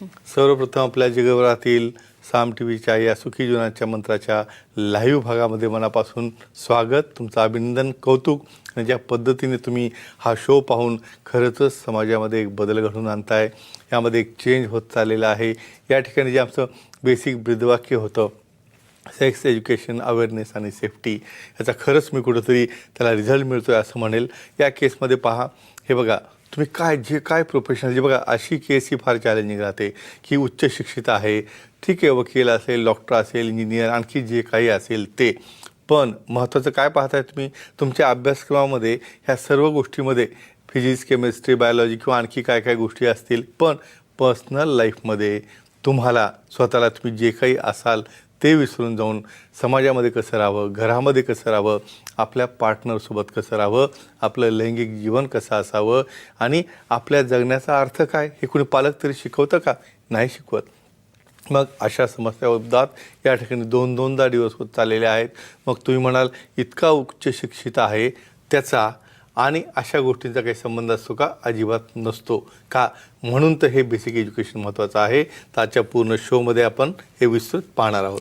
सर्वप्रथम आपल्या जगभरातील साम टी व्हीच्या या सुखी जीवनाच्या मंत्राच्या लाईव्ह भागामध्ये मनापासून स्वागत. तुमचं अभिनंदन कौतुक आणि ज्या पद्धतीने तुम्ही हा शो पाहून खरंच समाजामध्ये एक बदल घडवून आणताय यामध्ये एक चेंज होत चाललेला आहे. या ठिकाणी जे आमचं बेसिक ब्रीदवाक्य होतं सेक्स एज्युकेशन अवेअरनेस आणि सेफ्टी याचा खरंच मी कुठंतरी त्याला रिझल्ट मिळतो आहे असं म्हणेल. या केसमध्ये पहा हे बघा तुम्ही काय जे काय प्रोफेशनल जे बघा अशी केस ही फार चॅलेंजिंग राहते की उच्च शिक्षित आहे ठीक आहे वकील असेल डॉक्टर असेल इंजिनियर आणखी जे काही असेल ते. पण महत्त्वाचं काय पाहताय तुम्ही? तुमच्या अभ्यासक्रमामध्ये ह्या सर्व गोष्टीमध्ये फिजिक्स केमिस्ट्री बायोलॉजी किंवा आणखी काय काय गोष्टी असतील. पण पर्सनल लाईफमध्ये तुम्हाला स्वतःला तुम्ही जे काही असाल ते विसरून जाऊन समाजामध्ये कसं राहावं घरामध्ये कसं राहावं आपल्या पार्टनरसोबत कसं राहावं आपलं लैंगिक जीवन कसं असावं आणि आपल्या जगण्याचा अर्थ काय हे कोणी पालक तरी शिकवतं का? नाही शिकवत. मग अशा समस्या समस्याबद्दल या ठिकाणी दोन दोनदा दिवस होत चाललेले आहेत. मग तुम्ही म्हणाल इतका उच्च शिक्षित आहे त्याचा आणि अशा गोष्टींचा काही संबंध असतो का? अजिबात नसतो का? म्हणून तर हे बेसिक एज्युकेशन महत्त्वाचं आहे. तर आजच्या पूर्ण शोमध्ये आपण हे विस्तृत पाहणार आहोत.